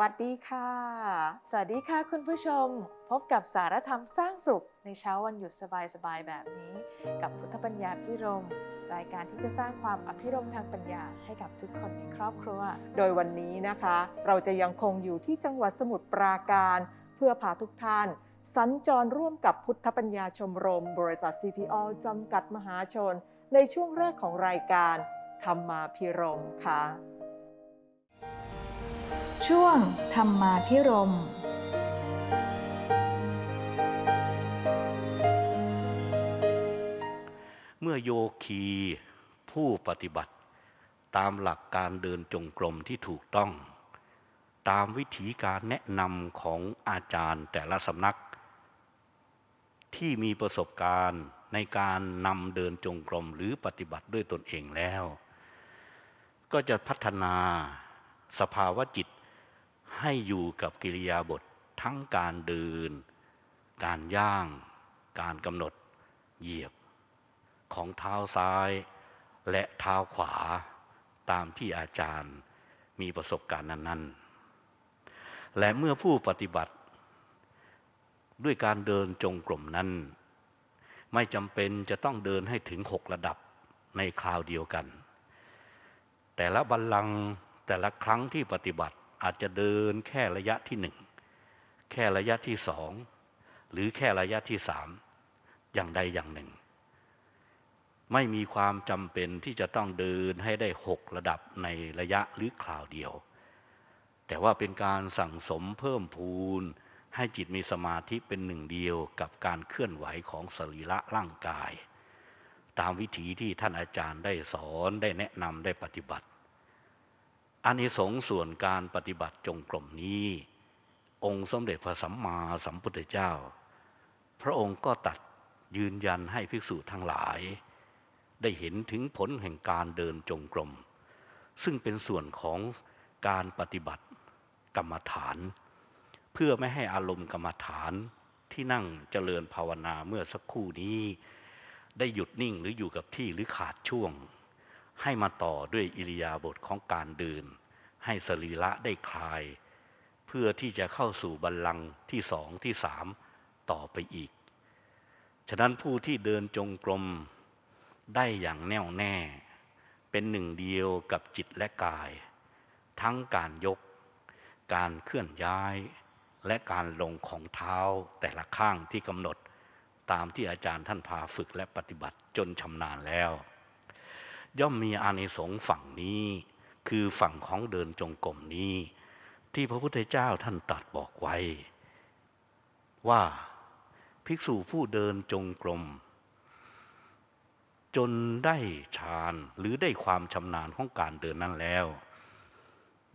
วัสดีค่ะ สวัสดีค่ะคุณผู้ชม พบกับสารธรรมสร้างสุข ในเช้าวันหยุดสบายๆแบบนี้ กับพุทธปัญญาพิรม รายการที่จะสร้างความอภิรมย์ทางปัญญาให้กับทุกคนในครอบครัว โดยวันนี้นะคะ เราจะยังคงอยู่ที่จังหวัดสมุทรปราการ เพื่อพาทุกท่าน สัญจรร่วมกับพุทธปัญญาชมรม บริษัท CPO จำกัดมหาชน ในช่วงแรกของรายการธรรมาพิรมค่ะ ช่วงธรรมาพิรมเมื่อโยคีผู้ปฏิบัติ ตามหลักการเดินจงกรมที่ถูกต้อง ตามวิธีการแนะนำของอาจารย์แต่ละสำนัก ที่มีประสบการณ์ในการนำเดินจงกรมหรือปฏิบัติด้วยตนเองแล้ว ก็จะพัฒนาสภาวะจิต ให้อยู่กับกิริยาบททั้งการเดิน การย่าง การกำหนดเหยียบ ของเท้าซ้ายและเท้าขวาตามที่อาจารย์มีประสบการณ์นั้น ๆ และเมื่อผู้ปฏิบัติ ด้วยการเดินจงกรมนั้น ไม่จำเป็นจะต้องเดินให้ถึงหกระดับในคราวเดียวกัน แต่ละบัลลังก์แต่ละครั้งที่ปฏิบัติ อาจจะเดินแค่ระยะที่หนึ่งแค่ระยะที่สองหรือแค่ระยะที่สามอย่างใดอย่างหนึ่ง ไม่มีความจำเป็นที่จะต้องเดินให้ได้หกระดับในระยะหรือคราวเดียว แต่ว่าเป็นการสั่งสมเพิ่มพูน ให้จิตมีสมาธิเป็นหนึ่งเดียวกับการเคลื่อนไหวของสรีระร่างกาย ตามวิถีที่ท่านอาจารย์ได้สอนได้แนะนำได้ปฏิบัติ อานิสงส์ส่วนการปฏิบัติจงกรมนี้ องค์สมเด็จพระสัมมาสัมพุทธเจ้า พระองค์ก็ตัดยืนยันให้ภิกษุทั้งหลาย ได้เห็นถึงผลแห่งการเดินจงกรม ซึ่งเป็นส่วนของการปฏิบัติกรรมฐาน เพื่อไม่ให้อารมณ์กรรมฐานที่นั่งเจริญภาวนาเมื่อสักครู่นี้ ได้หยุดนิ่งหรืออยู่กับที่หรือขาดช่วง ให้มาต่อด้วยอิริยาบถของการเดิน ให้สรีระได้คลาย เพื่อที่จะเข้าสู่บัลลังก์ที่สองที่สามต่อไปอีก ฉะนั้นผู้ที่เดินจงกรมได้อย่างแน่วแน่ เป็นหนึ่งเดียวกับจิตและกาย ทั้งการยก การเคลื่อนย้าย และการลงของเท้าแต่ละข้างที่กำหนด ตามที่อาจารย์ท่านพาฝึกและปฏิบัติจนชำนาญแล้ว ย่อมมีอานิสงส์ฝั่งนี้ คือฝั่งของเดินจงกรมนี้ ที่พระพุทธเจ้าท่านตรัสบอกไว้ ว่าภิกษุผู้เดินจงกรมจนได้ฌานหรือได้ความชำนาญของการเดินนั้นแล้ว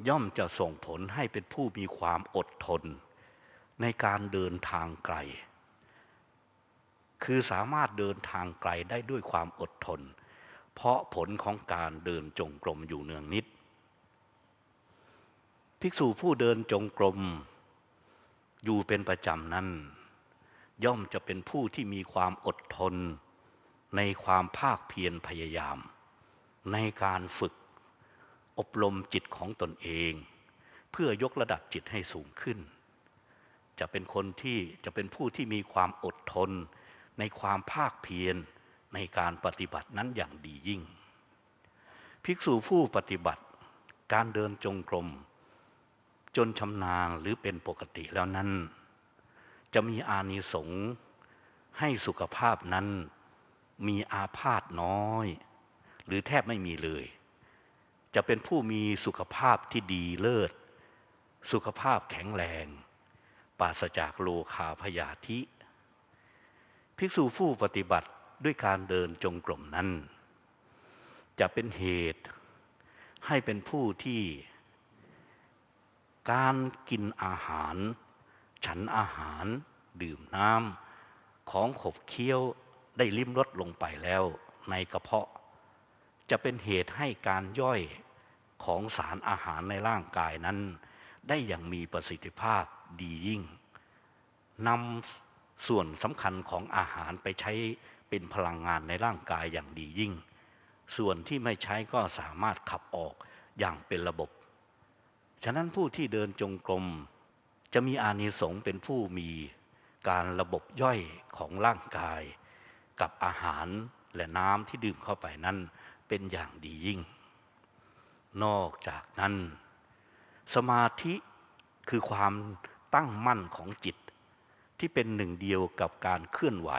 ย่อมจะส่งผลให้เป็นผู้มีความอดทน ในการเดินทางไกล คือสามารถเดินทางไกลได้ด้วยความอดทน เพราะผลของการเดินจงกรมอยู่เนืองนิด ภิกษุผู้เดินจงกรม อยู่เป็นประจำนั้น ย่อมจะเป็นผู้ที่มีความอดทน ในความภาคเพียรพยายาม ในการฝึกอบรมจิตของตนเอง เพื่อยกระดับจิตให้สูงขึ้น จะเป็นคนที่จะเป็นผู้ที่มีความอดทน ในความภาคเพียร ในการปฏิบัตินั้นอย่างดียิ่ง ภิกษุผู้ปฏิบัติการเดินจงกรม จนชำนาญหรือเป็นปกติแล้วนั้น จะมีอานิสงส์ให้สุขภาพนั้นมีอาพาธน้อย หรือแทบไม่มีเลย จะเป็นผู้มีสุขภาพที่ดีเลิศ สุขภาพแข็งแรงปราศจากโลคาพยาธิ ภิกษุผู้ปฏิบัติ ด้วยการเดินจงกรมนั้น จะเป็นเหตุให้เป็นผู้ที่การกินอาหาร ฉันอาหาร ดื่มน้ำของขบเคี้ยวได้ลิ้มรสลงไปแล้วในกระเพาะ จะเป็นเหตุให้การย่อยของสารอาหารในร่างกายนั้น ได้อย่างมีประสิทธิภาพดียิ่งนำส่วนสำคัญของอาหารไปใช้ เป็นพลังงานในร่างกายอย่างดียิ่ง ส่วนที่ไม่ใช้ก็สามารถขับออกอย่างเป็นระบบ ฉะนั้นผู้ที่เดินจงกรมจะมีอานิสงส์เป็นผู้มีการระบบย่อยของร่างกาย กับอาหารและน้ำที่ดื่มเข้าไปนั้นเป็นอย่างดียิ่ง นอกจากนั้น สมาธิคือความตั้งมั่นของจิต ที่เป็นหนึ่งเดียวกับการเคลื่อนไหว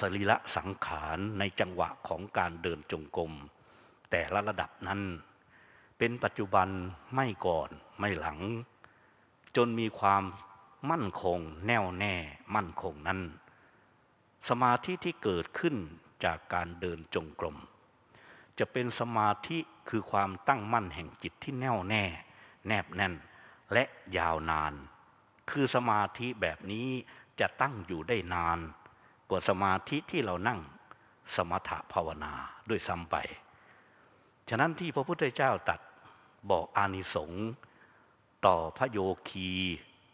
สรีระสังขารในจังหวะของการเดินจงกรมแต่ละระดับนั้น เป็นปัจจุบันไม่ก่อนไม่หลัง จนมีความมั่นคงแน่วแน่มั่นคงนั้น สมาธิที่เกิดขึ้นจากการเดินจงกรมจะเป็นสมาธิคือความตั้งมั่นแห่งจิตที่แน่วแน่ แนบแน่น และยาวนาน คือสมาธิแบบนี้จะตั้งอยู่ได้นาน กว่าสมาธิที่เรานั่งสมถภาวนาด้วยซ้ำไป ฉะนั้นที่พระพุทธเจ้าตัดบอกอานิสงส์ต่อพระโยคี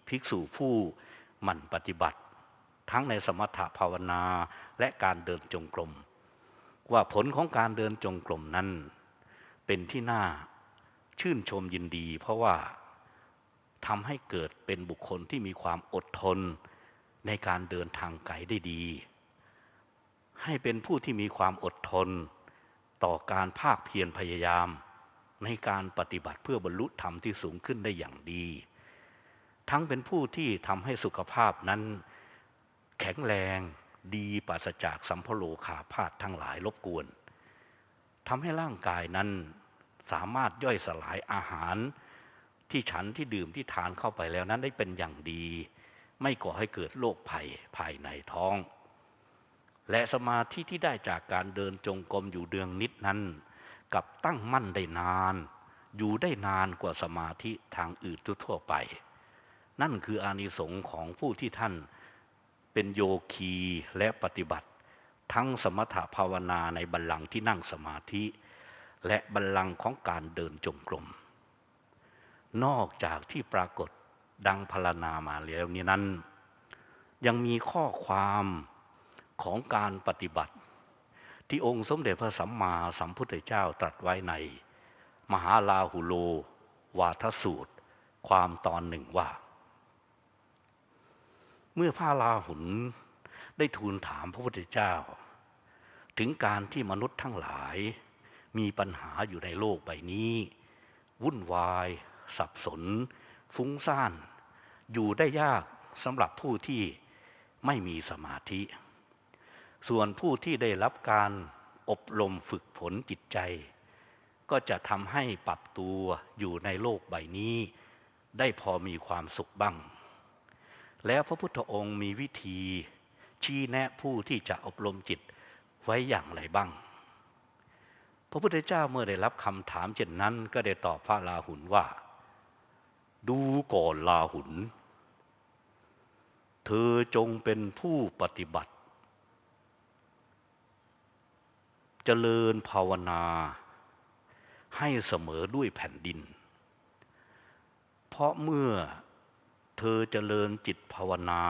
ภิกษุผู้หมั่นปฏิบัติ ทั้งในสมถภาวนาและการเดินจงกรม ว่าผลของการเดินจงกรมนั้น เป็นที่น่าชื่นชมยินดี เพราะว่าทำให้เกิดเป็นบุคคลที่มีความอดทน ในการเดินทางไกลได้ดี ให้เป็นผู้ที่มีความอดทน ต่อการภาคเพียรพยายาม ในการปฏิบัติเพื่อบรรลุธรรมที่สูงขึ้นได้อย่างดี ทั้งเป็นผู้ที่ทำให้สุขภาพนั้น แข็งแรงดีปราศจากสัมพโลขาพาธทั้งหลายรบกวนทำให้ร่างกายนั้นสามารถย่อยสลายอาหารที่ฉันที่ดื่มที่ทานเข้าไปแล้วนั้นได้เป็นอย่างดี ไม่ก่อให้เกิดโรคภัยภายในท้อง และสมาธิที่ได้จากการเดินจงกรมอยู่เดืองนิดนั้น กับตั้งมั่นได้นาน อยู่ได้นานกว่าสมาธิทางอื่นทั่วไป นั่นคืออานิสงส์ของผู้ที่ท่านเป็นโยคีและปฏิบัติ ทั้งสมถภาวนาในบัลลังก์ที่นั่งสมาธิ และบัลลังก์ของการเดินจงกรมนอกจากที่ปรากฏ ดังพรณนามาแล้วนี้นั้น ยังมีข้อความของการปฏิบัติ ที่องค์สมเด็จพระสัมมาสัมพุทธเจ้าตรัสไว้ใน มหาลาหุโล วาทสูตร ความตอนหนึ่งว่า เมื่อพระลาหุนได้ทูลถามพระพุทธเจ้า ถึงการที่มนุษย์ทั้งหลาย มีปัญหาอยู่ในโลกใบนี้ วุ่นวาย สับสน ฟุ้งซ่าน อยู่ได้ยากสำหรับผู้ที่ไม่มีสมาธิ ส่วนผู้ที่ได้รับการอบรมฝึกฝนจิตใจ ก็จะทำให้ปรับตัวอยู่ในโลกใบนี้ ได้พอมีความสุขบ้าง แล้วพระพุทธองค์มีวิธีชี้แนะผู้ที่จะอบรมจิตไว้อย่างไรบ้าง พระพุทธเจ้าเมื่อได้รับคำถามเช่นนั้น ก็ได้ตอบพระลาหุนว่า ดูก่อนลาหุน เธอจงเป็นผู้ปฏิบัติเจริญภาวนา ให้เสมอด้วยแผ่นดิน เพราะเมื่อเธอเจริญจิตภาวนา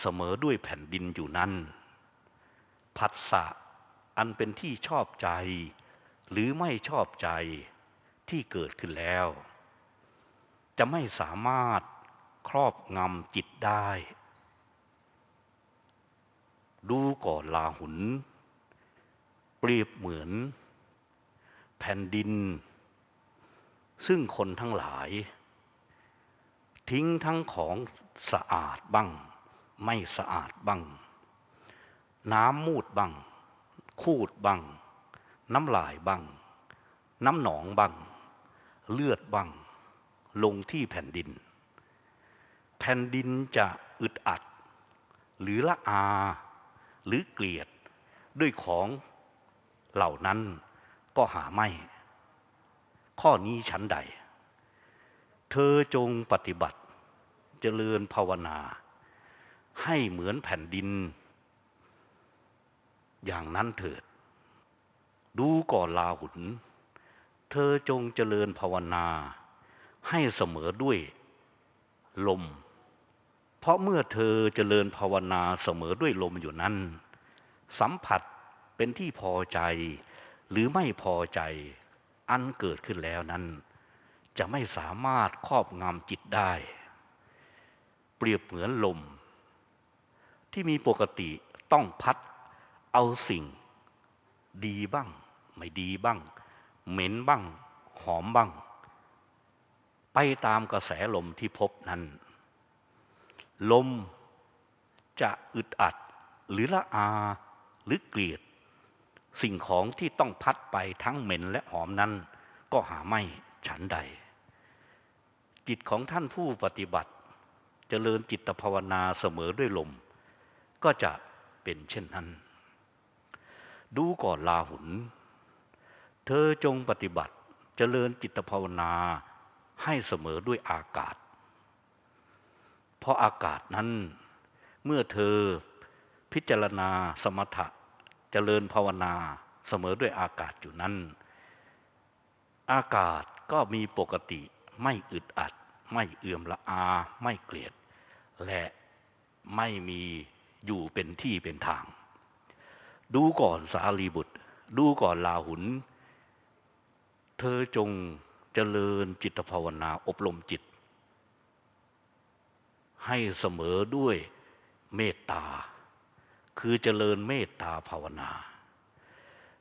เสมอด้วยแผ่นดินอยู่นั้น ผัสสะอันเป็นที่ชอบใจ หรือไม่ชอบใจที่เกิดขึ้นแล้ว จะไม่สามารถครอบงำจิตได้ ดูก่อนลาหุน เปรียบเหมือน แผ่นดิน ซึ่งคนทั้งหลาย ทิ้งทั้งของสะอาดบ้าง ไม่สะอาดบ้าง น้ำมูดบ้าง คูดบ้าง น้ำลายบ้าง น้ำหนองบ้าง เลือดบ้าง ลงที่แผ่นดิน แผ่นดินจะอึดอัด หรือละอา หรือเกลียดด้วยของเหล่านั้นก็หาไม่ ข้อนี้ชั้นใด เธอจงปฏิบัติเจริญภาวนา ให้เหมือนแผ่นดิน อย่างนั้นเถิด ดูก่อนลาหุน เธอจงเจริญภาวนา ให้เสมอด้วยลม เพราะเมื่อเธอเจริญภาวนาเสมอด้วยลมอยู่นั้น สัมผัสเป็นที่พอใจ หรือไม่พอใจอันเกิดขึ้นแล้วนั้น จะไม่สามารถครอบงำจิตได้ เปรียบเหมือนลม ที่มีปกติต้องพัดเอาสิ่งดีบ้าง ไม่ดีบ้าง เหม็นบ้าง หอมบ้าง ไปตามกระแสลมที่พบนั้น ลมจะอึดอัดหรือละอาหรือเกลียด สิ่งของที่ต้องพัดไปทั้งเหม็นและหอมนั้น ก็หาไม่ฉันใด จิตของท่านผู้ปฏิบัติจเจริญจิตภาวนาเสมอด้วยลม ก็จะเป็นเช่นนั้น ดูก่อนลาหุน เธอจงปฏิบัติจเจริญจิตภาวนา ให้เสมอด้วยอากาศ เพราะอากาศนั้นเมื่อเธอพิจารณาสมถะเจริญภาวนาเสมอด้วยอากาศอยู่นั้น อากาศก็มีปกติไม่อึดอัด ไม่เอื่อมละอา ไม่เกลียด และไม่มีอยู่เป็นที่เป็นทาง ดูก่อนสารีบุตร ดูก่อนลาหุน เธอจง เจริญจิตภาวนาอบรมจิต ให้เสมอด้วยเมตตา คือเจริญเมตตาภาวนา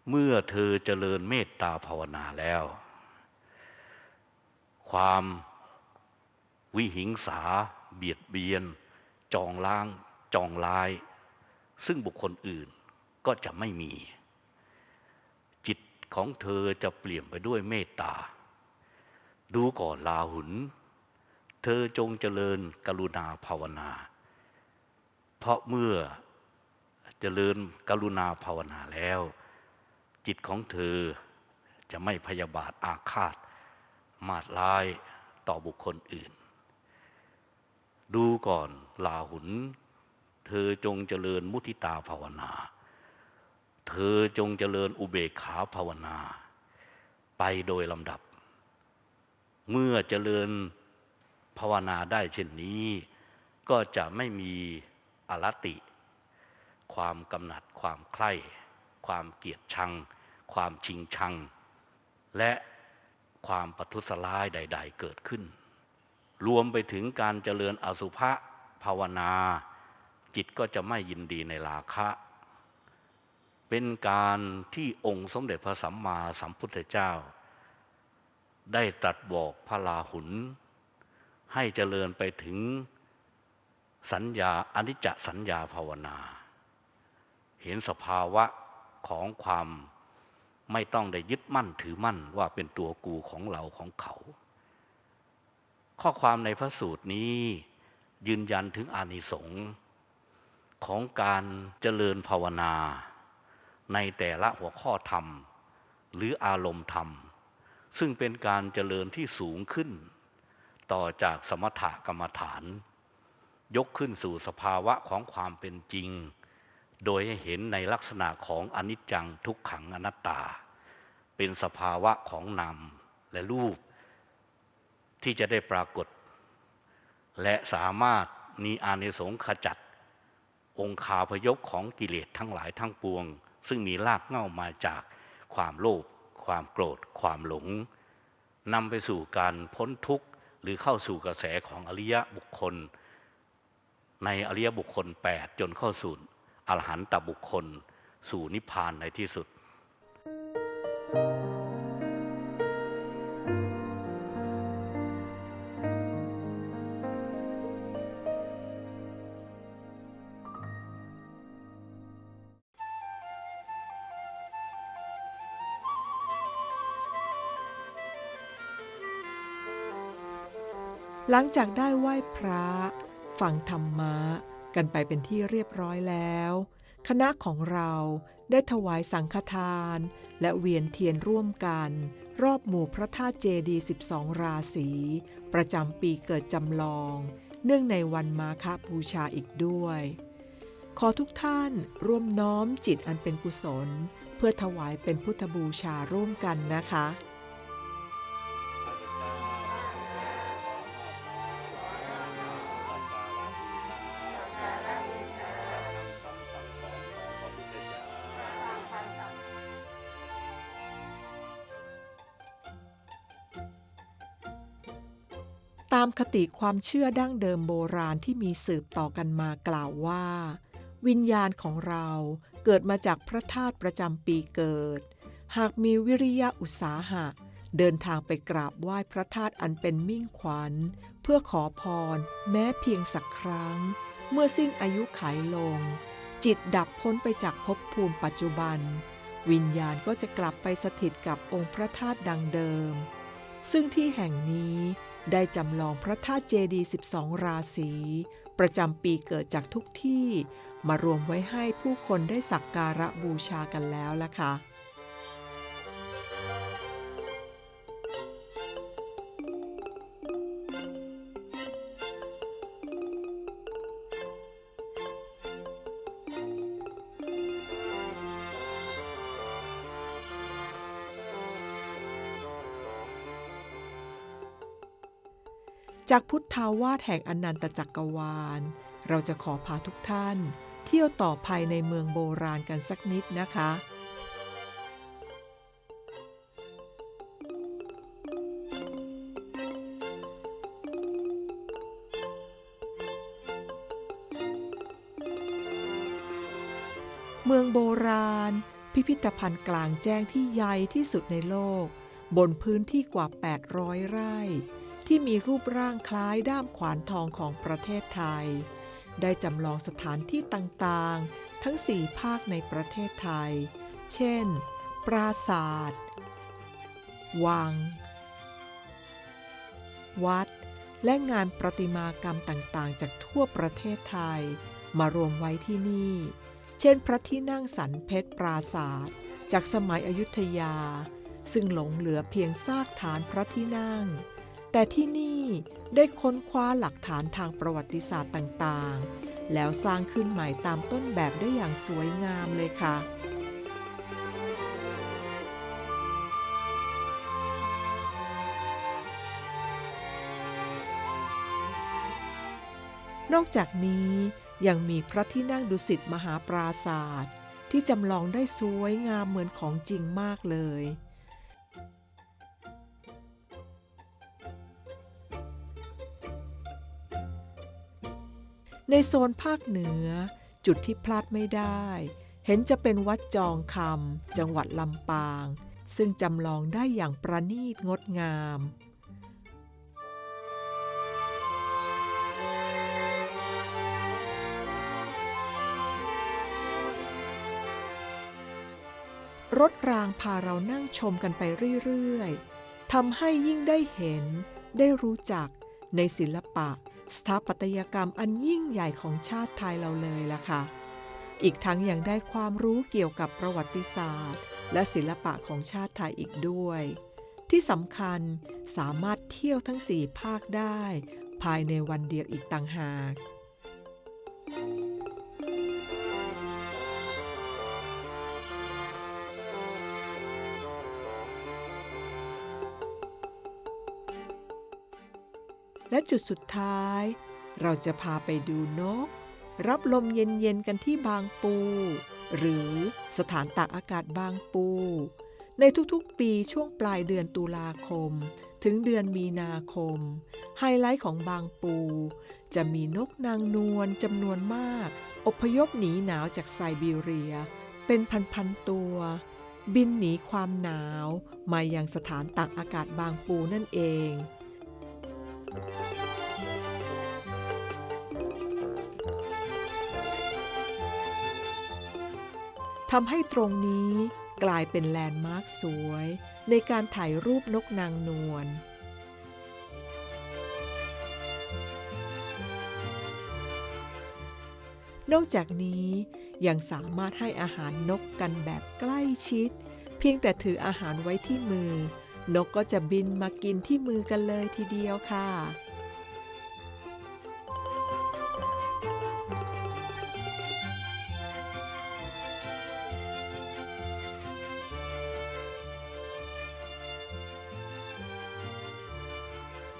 เมื่อเธอเจริญเมตตาภาวนาแล้ว ความวิหิงสา เบียดเบียน จองล้าง จองลาย ซึ่งบุคคลอื่นก็จะไม่มี จิตของเธอจะเปลี่ยนไปด้วยเมตตา ดูก่อนลาหุน เธอจงเจริญกรุณาภาวนา เพราะเมื่อเจริญกรุณาภาวนาแล้ว จิตของเธอจะไม่พยาบาทอาฆาต มาดร้ายต่อบุคคลอื่น ดูก่อนลาหุน เธอจงเจริญมุทิตาภาวนา เธอจงเจริญอุเบกขาภาวนา ไปโดยลำดับ เมื่อเจริญภาวนาได้เช่นนี้ ก็จะไม่มีอรติ ความกำหนัดความใคร่ ความเกียดชัง ความชิงชัง และความปัทุษร้ายใด ๆ เกิดขึ้น รวมไปถึงการเจริญอสุภะภาวนา จิตก็จะไม่ยินดีในราคะ เป็นการที่องค์สมเด็จพระสัมมาสัมพุทธเจ้า ได้ตรัสบอกพระลาหุน ให้เจริญไปถึงสัญญาอนิจจสัญญาภาวนา เห็นสภาวะของความไม่ต้องได้ยึดมั่นถือมั่นว่าเป็นตัวกูของเราของเขา ข้อความในพระสูตรนี้ยืนยันถึงอานิสงส์ของการเจริญภาวนา ในแต่ละหัวข้อธรรม หรืออารมณ์ธรรม ซึ่งเป็นการเจริญที่สูงขึ้น ต่อจากสมถกรรมฐาน ยกขึ้นสู่สภาวะของความเป็นจริง โดยให้เห็นในลักษณะของอนิจจังทุกขังอนัตตา เป็นสภาวะของนามและรูป ที่จะได้ปรากฏ และสามารถมีอานิสงส์ขจัด องคาพยพของกิเลสทั้งหลายทั้งปวง ซึ่งมีรากเง้ามาจากความโลภ ความโกรธความหลงนำไปสู่การพ้นทุกข์หรือเข้าสู่กระแสของอริยบุคคล ในอริยบุคคล 8 จนเข้าสู่อรหันตบุคคล สู่นิพพานในที่สุด ลังจากได้ไหว้พระ ฟังธรรมะ กันไปเป็นที่เรียบร้อยแล้ว คณะของเราได้ถวายสังฆทาน และเวียนเทียนร่วมกัน รอบหมู่พระธาตุเจดีย์12 ราศี ประจำปีเกิดจำลอง เนื่องในวันมาฆบูชาอีกด้วย ขอทุกท่านร่วมน้อมจิตอันเป็นกุศล เพื่อถวายเป็นพุทธบูชาร่วมกันนะคะามคติความเชื่อดั้งเดิมโบราณที่มีสืบต่อกันมากล่าวว่า วิญญาณของเราเกิดมาจากพระธาตุประจำปีเกิด หากมีวิริยะอุตสาหะ เดินทางไปกราบไหว้พระธาตุอันเป็นมิ่งขวัญ เพื่อขอพร แม้เพียงสักครั้ง เมื่อสิ้นอายุไขลง จิตดับพ้นไปจากภพภูมิปัจจุบัน วิญญาณก็จะกลับไปสถิตกับองค์พระธาตุดังเดิม ซึ่งที่แห่งนี้ ได้จำลองพระธาตุเจดีย์12 ราศี ประจำปีเกิดจากทุกที่ มารวมไว้ให้ผู้คนได้สักการะบูชากันแล้วล่ะค่ะ จากพุทธาวาสแห่งอนันตจักรวาล เราจะขอพาทุกท่าน เที่ยวต่อภายในเมืองโบราณกันสักนิดนะคะเมืองโบราณ พิพิธภัณฑ์กลางแจ้งที่ใหญ่ที่สุดในโลก บนพื้นที่กว่า 800 ไร่ ที่มีรูปร่างคล้ายด้ามขวานทองของประเทศไทย ได้จำลองสถานที่ต่างๆ ทั้ง4ภาคในประเทศไทย เช่น ปราสาทวัง วัด และงานประติมากรรมต่างๆ จากทั่วประเทศไทย มารวมไว้ที่นี่ เช่น พระที่นั่งสันเพชรปราศาสตร์จากสมัยอยุธยา ซึ่งหลงเหลือเพียงซากฐานพระที่นั่ง แต่ที่นี่ได้ค้นคว้าหลักฐานทางประวัติศาสตร์ต่างๆ แล้วสร้างขึ้นใหม่ตามต้นแบบได้อย่างสวยงามเลยค่ะ นอกจากนี้ยังมีพระที่นั่งดุสิตมหาปราศาสตร์ที่จำลองได้สวยงามเหมือนของจริงมากเลย ในโซนภาคเหนือ จุดที่พลาดไม่ได้ เห็นจะเป็นวัดจองคำจังหวัดลำปาง ซึ่งจำลองได้อย่างประณีตงดงามรถรางพาเรานั่งชมกันไปเรื่อย ๆ ทำให้ยิ่งได้เห็น ได้รู้จักในศิลปะ สถาปัตยกรรมอันยิ่งใหญ่ของชาติไทยเราเลยล่ะค่ะ อีกทั้งยังได้ความรู้เกี่ยวกับประวัติศาสตร์ และศิลปะของชาติไทยอีกด้วย ที่สำคัญสามารถเที่ยวทั้งสี่ภาคได้ ภายในวันเดียวอีกต่างหาก และจุดสุดท้าย เราจะพาไปดูนก รับลมเย็นๆกันที่บางปู หรือสถานตากอากาศบางปู ในทุกๆปีช่วงปลายเดือนตุลาคม ถึงเดือนมีนาคม ไฮไลท์ของบางปู จะมีนกนางนวลจำนวนมาก อพยพหนีหนาวจากไซบีเรีย เป็นพันๆตัว บินหนีความหนาว มายังสถานตากอากาศบางปูนั่นเอง ทำให้ตรงนี้กลายเป็นแลนด์มาร์คสวย ในการถ่ายรูปนกนางนวลนอกจากนี้ยังสามารถให้อาหารนกกันแบบใกล้ชิด เพียงแต่ถืออาหารไว้ที่มือ นกก็จะบินมากินที่มือกันเลยทีเดียวค่ะ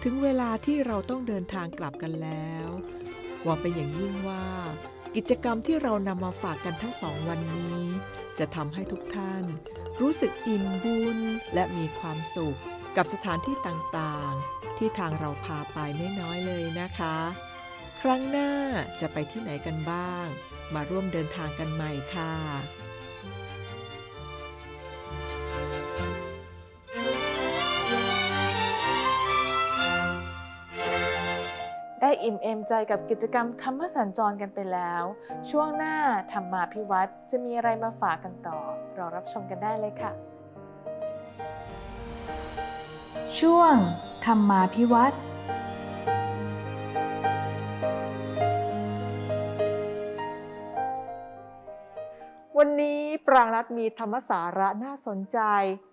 ถึงเวลาที่เราต้องเดินทางกลับกันแล้วหวังเป็นอย่างยิ่งว่า กิจกรรมที่เรานำมาฝากกันทั้งสองวันนี้ จะทำให้ทุกท่าน รู้สึกอิ่มบุญและมีความสุขกับสถานที่ต่างๆ ที่ทางเราพาไปไม่น้อยเลยนะคะ ครั้งหน้าจะไปที่ไหนกันบ้าง มาร่วมเดินทางกันใหม่ค่ะ อิ่มเอมใจกับกิจกรรมธรรมสัญจรกันไปแล้ว ช่วงหน้าธรรมาพิวัตรจะมีอะไรมาฝากกันต่อ รอรับชมกันได้เลยค่ะ ช่วง ธรรมาพิวัตรวันนี้ปรางรัฐมีธรรมสาระน่าสนใจ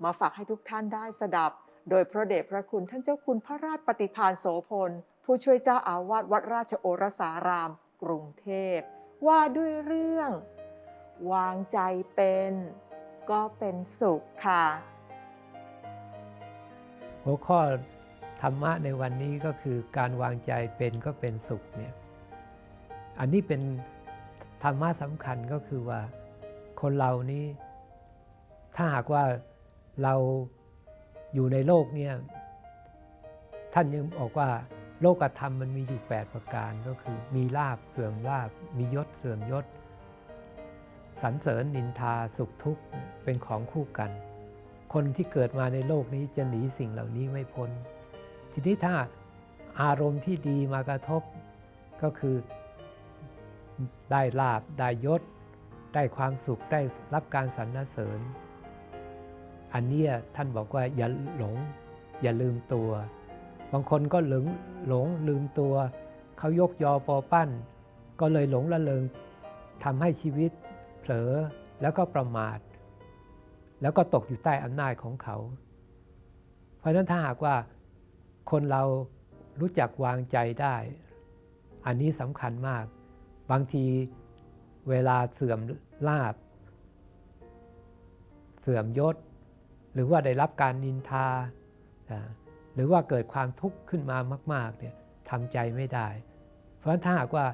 มาฝากให้ทุกท่านได้สดับ โดยพระเดชพระคุณท่านเจ้าคุณพระราชปฏิภาณโสพล ผู้ช่วยเจ้าอาวาสวัดราชโอรสาราม กรุงเทพ ว่าด้วยเรื่อง วางใจเป็น ก็เป็นสุขค่ะ หัวข้อธรรมะในวันนี้ก็คือการวางใจเป็นก็เป็นสุขเนี่ยอันนี้เป็นธรรมะสำคัญก็คือว่าคนเรานี้ถ้าหากว่าเราอยู่ในโลกเนี่ยท่านยังบอกว่า โลกธรรมมันมีอยู่ 8 ประการก็คือ มีลาบเสื่อมลาบ มียศเสื่อมยศสรรเสริญนินทาสุขทุกข์เป็นของคู่กัน คนที่เกิดมาในโลกนี้จะหนีสิ่งเหล่านี้ไม่พ้น ทีนี้ถ้าอารมณ์ที่ดีมากระทบก็คือได้ลาบได้ยศ ได้ความสุขได้รับการสรรเสริญ อันนี้ท่านบอกว่าอย่าหลง อย่าลืมตัว บางคนก็หลง หลงลืมตัว เขายกยอปอปั้น ก็เลยหลงละเลงทำให้ชีวิตเผลอแล้วก็ประมาท แล้วก็ตกอยู่ใต้อำนาจของเขา เพราะฉะนั้นถ้าหากว่าคนเรารู้จักวางใจได้ อันนี้สำคัญมาก บางทีเวลาเสื่อมลาบ เสื่อมยศ หรือว่าได้รับการนินทาอ่า หรือว่าเกิดความทุกข์ขึ้นมามากๆเนี่ยทำใจไม่ได้ เพราะฉะนั้นถ้าหากว่า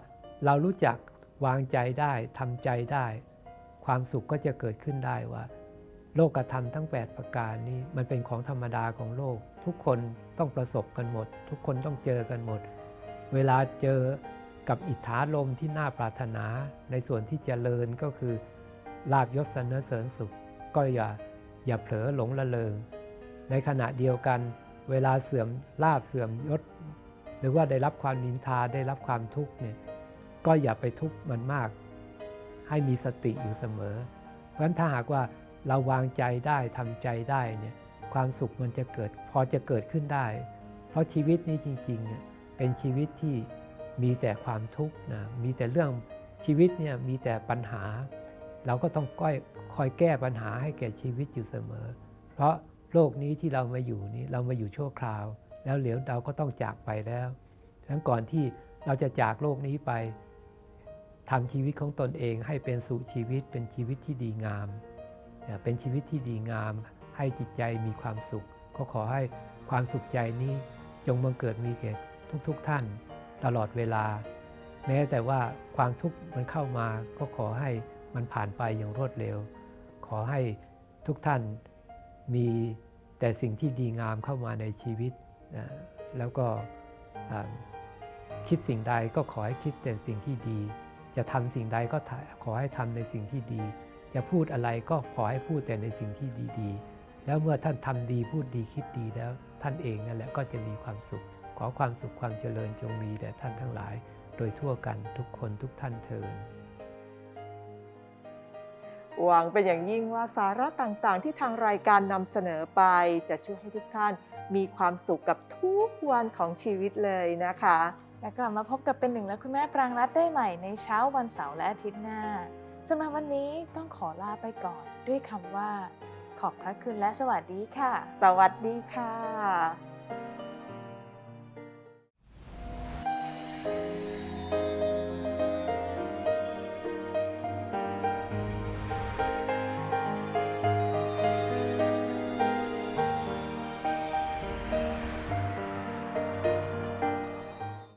เรารู้จักวางใจได้ทำใจได้ ความสุขก็จะเกิดขึ้นได้ว่า โลกธรรมทั้ง 8 ประการนี้มันเป็นของธรรมดาของโลก ทุกคนต้องประสบกันหมด ทุกคนต้องเจอกันหมด เวลาเจอกับอิทธาลมที่น่าปรารถนาในส่วนที่เจริญก็คือลาบยศสรรเสริญสุข ก็อย่าอย่าเผลอหลงละเลงในขณะเดียวกัน เวลาเสื่อมลาบเสื่อมยศ หรือว่าได้รับความนินทาได้รับความทุกข์เนี่ยก็อย่าไปทุกข์มันมาก ให้มีสติอยู่เสมอ เพราะฉะนั้นถ้าหากว่าเราวางใจได้ทำใจได้เนี่ยความสุขมันจะเกิดพอจะเกิดขึ้นได้ เพราะชีวิตนี้จริงๆเนี่ยเป็นชีวิตที่มีแต่ความทุกข์นะมีแต่เรื่องชีวิตเนี่ยมีแต่ปัญหา เราก็ต้องก้อยคอยแก้ปัญหาให้แก่ชีวิตอยู่เสมอ เพราะ โลกนี้ที่เรามาอยู่นี้เรามาอยู่ชั่วคราว แล้วเดี๋ยวเราก็ต้องจากไปแล้วฉะนั้นก่อนที่เราจะจากโลกนี้ไปทำชีวิตของตนเองให้เป็นสุชีวิตเป็นชีวิตที่ดีงาม เป็นชีวิตที่ดีงาม ให้จิตใจมีความสุข ก็ขอให้ความสุขใจนี้จงบังเกิดมีแก่ทุกๆทท่าน ตลอดเวลา แม้แต่ว่าความทุกข์มันเข้ามา ก็ขอให้มันผ่านไปอย่างรวดเร็ว ขอให้ทุกท่าน มีแต่สิ่งที่ดีงามเข้ามาในชีวิตนะแล้วก็คิดสิ่งใดก็ขอให้คิดแต่สิ่งที่ดี จะทำสิ่งใดก็ขอให้ทำในสิ่งที่ดี จะพูดอะไรก็ขอให้พูดแต่ในสิ่งที่ดีๆ แล้วเมื่อท่านทำดีพูดดีคิดดีแล้ว ท่านเองนั่นแหละก็จะมีความสุข ขอความสุขความเจริญจงมีแด่ท่านทั้งหลาย โดยทั่วกันทุกคนทุกท่านเทิน หวังเป็นอย่างยิ่งว่าสาระต่างๆ ที่ทางรายการนำเสนอไป จะช่วยให้ทุกท่านมีความสุขกับทุกวันของชีวิตเลยนะคะ และกลับมาพบกับเป็นหนึ่งและคุณแม่ปรางรัตได้ใหม่ในเช้าวันเสาร์และอาทิตย์หน้าสำหรับวันนี้ต้องขอลาไปก่อนด้วยคำว่า ขอบพระคุณและสวัสดีค่ะ สวัสดีค่ะ